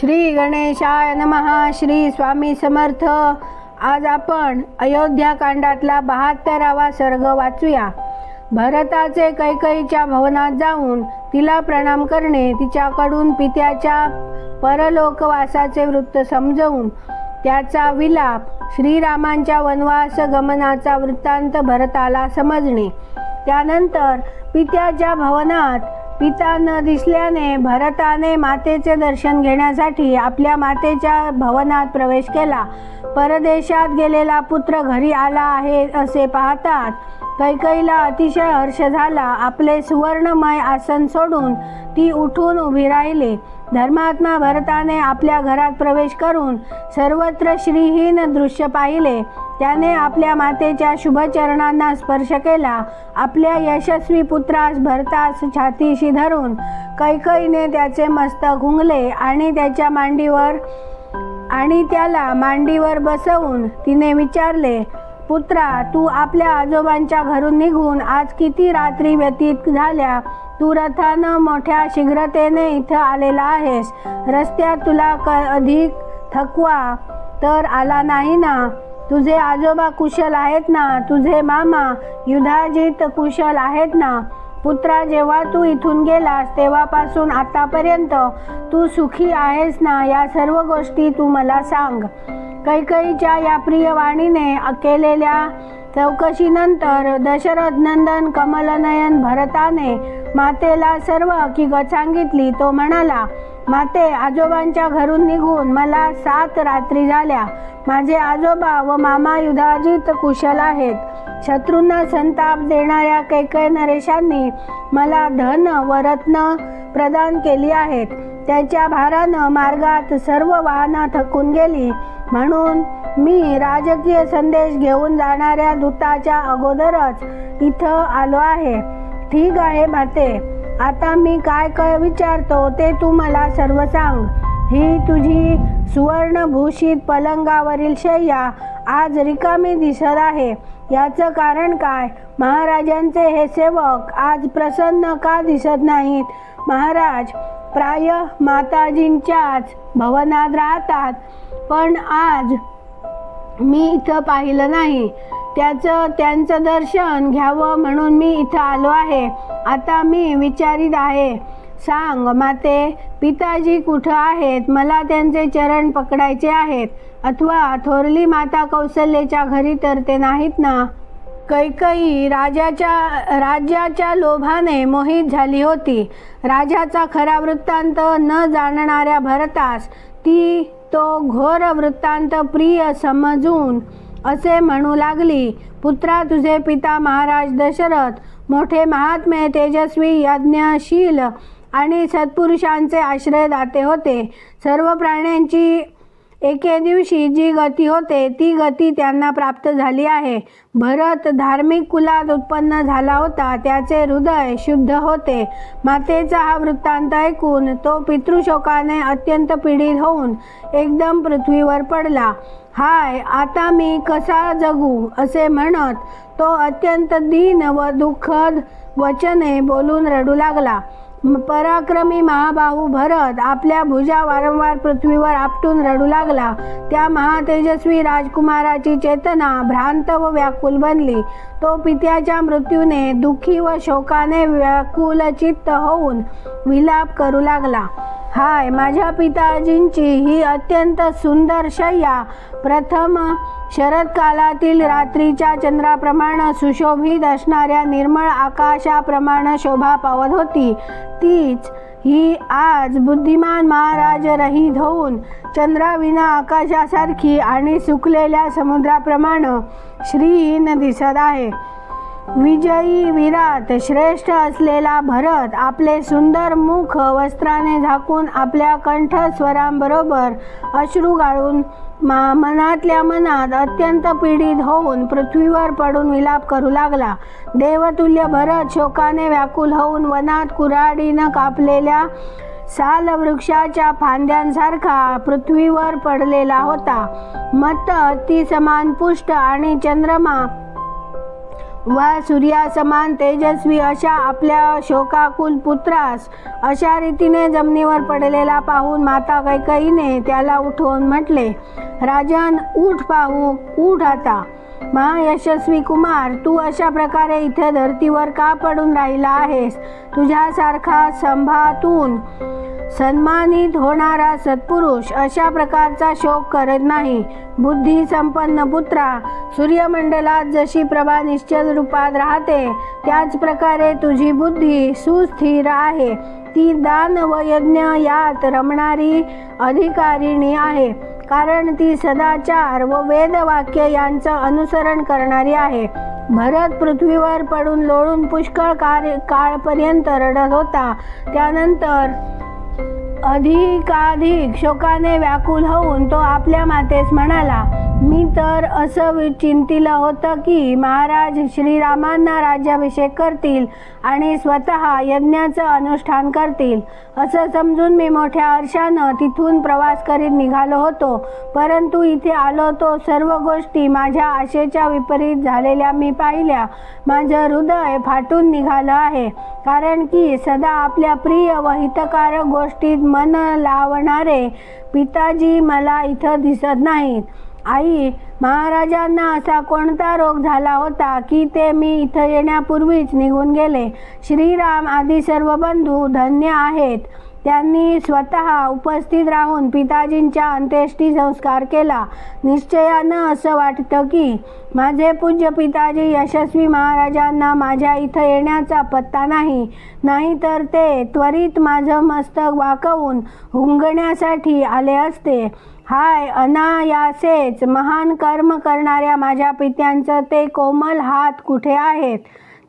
श्री गणेशाय नमहा श्री स्वामी समर्थ. आज आपण अयोध्या कांडातला बहात्तरावा सर्ग वाचूया. भरताचे कैकईच्या भवनात जाऊन तिला प्रणाम करणे तिच्याकडून पित्याच्या परलोकवासाचे वृत्त समजवून त्याचा विलाप श्रीरामांच्या वनवास गमनाचा वृत्तांत भरताला समजणे. त्यानंतर पित्याच्या भवनात पिता न दिसल्याने भरताने मातेचे दर्शन घेण्यासाठी आपल्या मातेच्या भवनात प्रवेश केला. परदेशात गेलेला पुत्र घरी आला आहे असे पाहतात. कैकईला अतिशय हर्ष झाला. आपले सुवर्णमय आसन सोडून ती उठून उभी राहिली. धर्मात्मा भरताने आपल्या घरात प्रवेश करून सर्वत्र श्रीहीन दृश्य पाहिले. त्याने आपल्या मातेच्या शुभचरणांना स्पर्श केला. आपल्या यशस्वी पुत्रास भरतास छातीशी धरून कैकईने त्याचे मस्तक घुंगले आणि त्याच्या मांडीवर आणि त्याला मांडीवर बसवून तिने विचारले पुत्रा तू आपल्या आजोबांच्या घरून निघून आज किती रात्री व्यतीत झाल्या? तू रथानं मोठ्या शीघ्रतेने इथं आलेला आहेस. रस्त्यात तुला क अधिक थकवा तर आला नाही ना? तुझे आजोबा कुशल आहेत ना तुझे मामा युधाजित कुशल आहेत ना. पुत्रा जेव्हा तू इथून गेलास तेव्हापासून आतापर्यंत तू सुखी आहेस ना या सर्व गोष्टी तू मला सांग. कैकईच्या या प्रियवाणीने केलेल्या चौकशीनंतर दशरथ नंदन कमलनयन भरताने मातेला सर्व हकीकत सांगितली. तो म्हणाला माते आजोबांच्या घरून निघून मला सात रात्री झाल्या. माझे आजोबा व मामा युधाजित कुशल आहेत. शत्रूंना संताप देणाऱ्या कैकय नरेशांनी मला धन व रत्न प्रदान केली आहेत. त्याच्या भारानं मार्गात सर्व वाहनं थकून गेली. म्हणून मी राजकीय संदेश घेऊन जाणाऱ्या दूताच्या अगोदरच इथं आलो आहे. ठीक आहे माते. आता मी काय काय विचारतो ते तू मला सर्व सांग. ही तुझी सुवर्णभूषित पलंगावरील शय्या आज रिकामी दिसत आहे. याचं कारण काय? महाराजांचे हे सेवक आज प्रसन्न का दिसत नाहीत? महाराज प्राय माताजींच्याच भवनात राहतात. पण आज मी इथं पाहिलं नाही. त्याचं त्यांचं दर्शन घ्यावं म्हणून मी इथं आलो आहे. आता मी विचारित आहे. सांग माते पिताजी कुठं आहेत? मला त्यांचे चरण पकडायचे आहेत. अथवा थोरली माता कौशल्याच्या घरी तर ते नाहीत ना? कैकई राजाच्या राज्याच्या लोभाने मोहित झाली होती. राजाचा खरा वृत्तांत न जाणणाऱ्या भरतास ती तो घोर वृत्तांत प्रिय समजून असे म्हणू लागली पुत्रा तुझे पिता महाराज दशरथ मोठे महात्मे तेजस्वी यज्ञशील आणि सत्पुरुषांचे आश्रयदाते होते. सर्व प्राण्यांची एके दिवशी जी गती होते ती गती त्यांना प्राप्त झाली आहे. भरत धार्मिक कुलात उत्पन्न झाला होता त्याचे हृदय शुद्ध होते. मातेचा हा वृत्तांत ऐकून तो पितृशोकाने अत्यंत पीडित होऊन एकदम पृथ्वीवर पडला. हाय आता मी कसा जगू? असे म्हणत तो अत्यंत दीन व दुःखद वचने बोलून रडू लागला. पराक्रमी महाबाहू भरत आपल्या भुजा वारंवार पृथ्वीवर आपटून रडू लागला. त्या महातेजस्वी राजकुमाराची चेतना भ्रांत व व्याकुल बनली. तो पित्याच्या मृत्यूने दुःखी व शोकाने व्याकुल चित्त होऊन विलाप करू लागला. हाय माझ्या पिताजींची ही अत्यंत सुंदर शय्या. प्रथम शरदकालातील रात्रीच्या चंद्राप्रमाणे सुशोभित असणाऱ्या निर्मळ आकाशाप्रमाणे शोभा पावत होती. तीच ही आज बुद्धिमान महाराज रहित होऊन चंद्राविना आकाशासारखी आणि सुकलेल्या समुद्राप्रमाणे श्रीहीन दिसत आहे. विजयी विराट श्रेष्ठ असलेला भरत आपले सुंदर मुख वस्त्राने झाकून आपल्या कंठस्वरांबरोबर अश्रू गाळून मा मनातल्या मनात अत्यंत पीडित होऊन पृथ्वीवर पडून विलाप करू लागला. देवतुल्य भरत शोकाने व्याकुल होऊन वनात कुऱ्हाडीनं कापलेल्या साल वृक्षाच्या फांद्यांसारखा पृथ्वीवर पडलेला होता. मत अति समान पुष्ट आणि चंद्रमा वा सूर्यासमान तेजस्वी अशा आपल्या शोकाकुल पुत्रास अशा रीतीने जमिनीवर पडलेला पाहून माता कैकईने त्याला उठवून म्हटले राजन उठ पाहू उठ आता. महायशस्वी कुमार तू अशा प्रकारे इथे धर्तीवर का पडून राहिला आहेस? तुझ्यासारखा संभातून सन्मानित होणारा सत्पुरुष अशा प्रकारचा शोक करत नाही. बुद्धी संपन्न पुत्रा सूर्यमंडलात जशी प्रभा निश्चल रूपात राहते त्याच प्रकारे तुझी बुद्धी सुस्थिर आहे. ती दान व यज्ञ यात रमणारी अधिकारिणी आहे. कारण ती सदाचार व वेदवाक्य यांचं अनुसरण करणारी आहे. भरत पृथ्वीवर पडून लोळून पुष्कळ कार्य काळपर्यंत रडत होता. त्यानंतर अधिकाधिक शोकाने व्याकुल होऊन तो आपल्या मातेस म्हणाला मी तर असं वि- होतं की महाराज श्रीरामांना राज्याभिषेक करतील आणि स्वतः यज्ञाचं अनुष्ठान करतील. असं समजून मी मोठ्या हर्षानं तिथून प्रवास करीत निघालो होतो. परंतु इथे आलो तो सर्व गोष्टी माझ्या आशेच्या विपरीत झालेल्या मी पाहिल्या. माझं हृदय फाटून निघालं आहे. कारण की सदा आपल्या प्रिय व हितकारक गोष्टीत मन लावणारे पिताजी मला इथं दिसत नाहीत. आई महाराजांना असा कोणता रोग झाला होता की ते मी इथं येण्यापूर्वीच निघून गेले? श्रीराम आदी सर्व बंधू धन्य आहेत. त्यांनी स्वतः उपस्थित राहून पिताजींच्या अंत्येष्टी संस्कार केला. निश्चयानं असं वाटतं की माझे पूज्य पिताजी यशस्वी महाराजांना माझ्या इथं येण्याचा पत्ता नाही. नाहीतर ते त्वरित माझं मस्तक वाकवून हुंगण्यासाठी आले असते. हाय अनायासेच महान कर्म करणाऱ्या माझ्या पित्यांचं ते कोमल हात कुठे आहेत?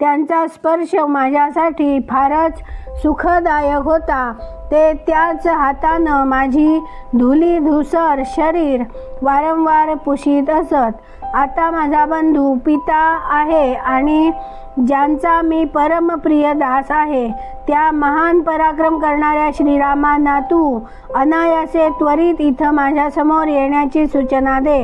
त्यांचा स्पर्श माझ्यासाठी फारच सुखदायक होता. ते त्याच हातानं माझी धुली धुसर शरीर वारंवार पुशीत असत. आता माझा बंधू पिता आहे आणि ज्यांचा मी परमप्रिय दास आहे त्या महान पराक्रम करणाऱ्या श्रीरामांना तू अनायासे त्वरित इथं माझ्यासमोर येण्याची सूचना दे.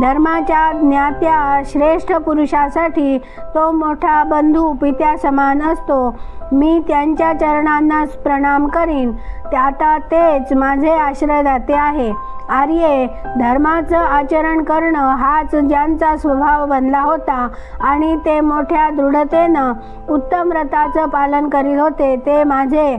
धर्माच्या ज्ञात्या श्रेष्ठ पुरुषासाठी तो मोठा बंधू पित्या समान असतो. मी त्यांच्या चरणांना प्रणाम करीन. ते आता तेच माझे आश्रयदाते आहे. आर्ये धर्माचं आचरण करणं हाच ज्यांचा स्वभाव बनला होता आणि ते मोठ्या दृढतेनं उत्तम व्रताचं पालन करीत होते ते माझे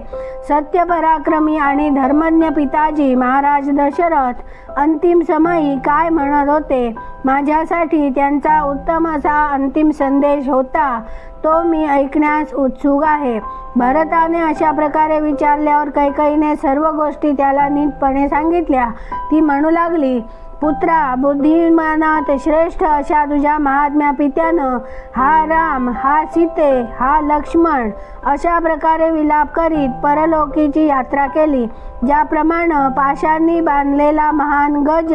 सत्यपराक्रमी आणि धर्मज्ञ पिताजी महाराज दशरथ अंतिम समयी काय म्हणत होते? माझ्यासाठी त्यांचा उत्तम असा अंतिम संदेश होता. तो मी ऐकण्यास उत्सुक आहे. भरताने अशा प्रकारे विचारल्यावर कैकईने सर्व गोष्टी त्याला नीटपणे सांगितल्या. ती म्हणू लागली पुत्रा बुद्धिमानात श्रेष्ठ अशा तुझ्या महात्म्या पित्यानं हा राम हा सीते हा लक्ष्मण अशा प्रकारे विलाप करीत परलोकीची यात्रा केली. ज्याप्रमाणे पाशांनी बांधलेला महान गज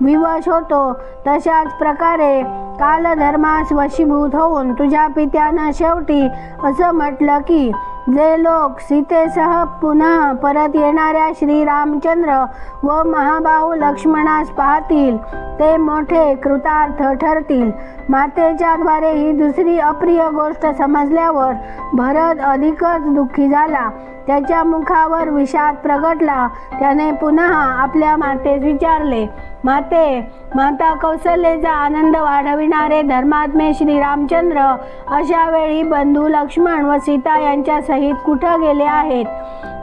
विवश होतो तशाच प्रकारे कालधर्मास वशीभूत होऊन तुझ्या पित्यानं शेवटी असं म्हटलं की जे लोक सीतेसह पुन्हा परत येणाऱ्या श्रीरामचंद्र व महाबाहू लक्ष्मणास पाहतील ते मोठे कृतार्थ ठरतील. मातेच्या द्वारे ही दुसरी अप्रिय गोष्ट समजल्यावर भरत अधिकच दुःखी झाला. त्याच्या मुखावर विषाद प्रगटला. त्याने पुन्हा आपल्या मातेस विचारले माते माता कौशल्याचा आनंद वाढविणारे धर्मात्मे श्रीरामचंद्र अशा वेळी बंधू लक्ष्मण व सीता यांच्या सहित कुठं गेले आहेत?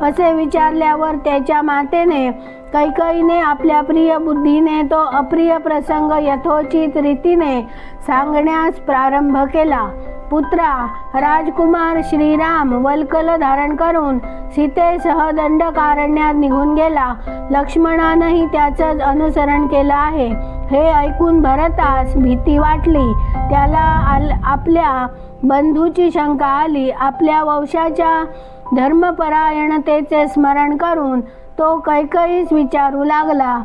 असे विचारल्यावर त्याच्या मातेने कैकईने आपल्या प्रिय बुद्धीने तो अप्रिय प्रसंग यथोचित रीतीने सांगण्यास प्रारंभ केला. पुत्रा राजकुमार श्रीराम वल्कल धारण करून सीतेसह दंडकारण्यात निघून गेला. लक्ष्मणानंही त्याचंच अनुसरण केलं आहे. हे ऐकून भरतास भीती वाटली. त्याला आल आपल्या बंधूची शंका आली. आपल्या वंशाच्या धर्मपरायणतेचे स्मरण करून तो कैकईस विचारू लागला.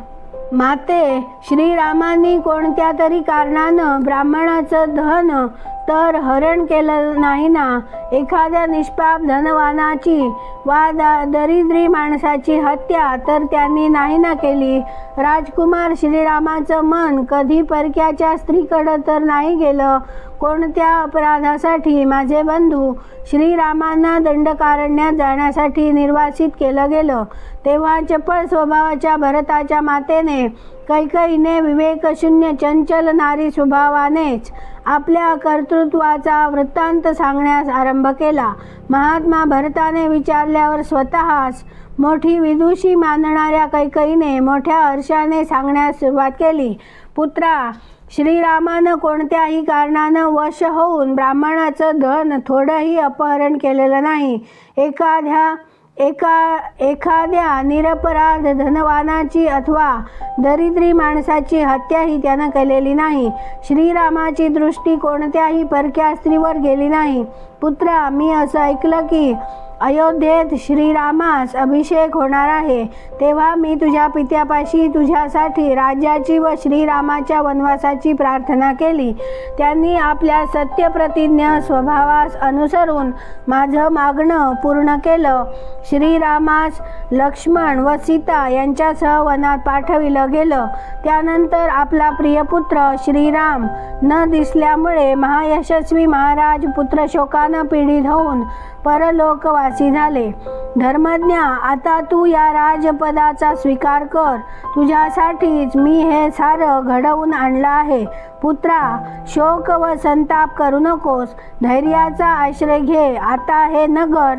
माते श्रीरामांनी कोणत्या तरी कारणानं ब्राह्मणाचं धन तर हरण केलं नाही ना? एखाद्या निष्पाप धनवानाची वा द- दरिद्री माणसाची हत्या तर त्यांनी नाही ना केली? राजकुमार श्रीरामाचं मन कधी परक्याच्या स्त्रीकडं तर नाही गेलं? कोणत्या अपराधासाठी माझे बंधू श्रीरामांना दंडकारण्यात जाण्यासाठी निर्वासित केलं गेलं तेव्हा चपळ स्वभावाच्या भरताच्या मातेने कैकईने विवेकशून्य चंचल नारी स्वभावानेच आपल्या कर्तृत्वाचा वृत्तांत सांगण्यास आरंभ केला. महात्मा भरताने विचारल्यावर स्वतःच मोठी विदुषी मानणाऱ्या कैकईने मोठ्या हर्षाने सांगण्यास सुरुवात केली पुत्रा श्रीरामानं कोणत्याही कारणानं वश होऊन ब्राह्मणाचं धन थोडंही अपहरण केलेलं नाही. एखाद्या एका एखाद्या निरपराध धनवानाची अथवा दरिद्री माणसाची हत्याही त्यानं केलेली नाही. श्रीरामाची दृष्टी कोणत्याही परक्या स्त्रीवर गेली नाही. पुत्रा मी असं ऐकलं की अयोध्येत श्रीरामास अभिषेक होणार आहे. तेव्हा मी तुझ्या पित्यापाशी तुझ्यासाठी राज्याची व श्रीरामाच्या वनवासाची प्रार्थना केली. त्यांनी आपल्या सत्यप्रतिज्ञ स्वभावास अनुसरून माझं मागणं पूर्ण केलं. श्रीरामास लक्ष्मण व सीता यांच्यासह वनात पाठविलं गेलं. त्यानंतर आपला प्रियपुत्र श्रीराम न दिसल्यामुळे महायशस्वी महाराज पुत्रशोकानं पीडित होऊन परलोकवासी झाले. धर्मज्ञा आता तू या राजपदाचा स्वीकार कर. तुझ्यासाठीच मी हे सारं घडवून आणलं आहे. पुत्रा शोक व संताप करू नकोस. धैर्याचा आश्रय घे. आता हे नगर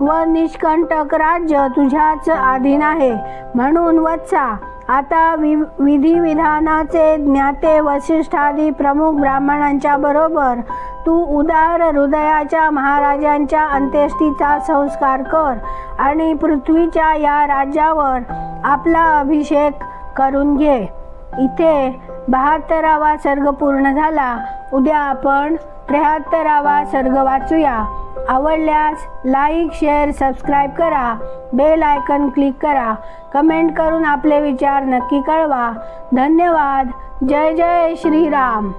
व निष्कंटक राज्य तुझ्याच अधीन आहे. म्हणून वत्सा आता वि विधिविधानाचे ज्ञाते वसिष्ठादी प्रमुख ब्राह्मणांच्या बरोबर तू उदार हृदयाच्या महाराजांच्या अंत्येष्टीचा संस्कार कर आणि पृथ्वीच्या या राज्यावर आपला अभिषेक करून घे. इथे बहात्तरावा सर्ग पूर्ण झाला. उद्या आपण त्र्याहत्तरावा सर्ग वाचूया. आवडल्यास लाईक शेअर सबस्क्राईब करा. बेल आयकन क्लिक करा. कमेंट करून आपले विचार नक्की कळवा. धन्यवाद. जय जय श्रीराम.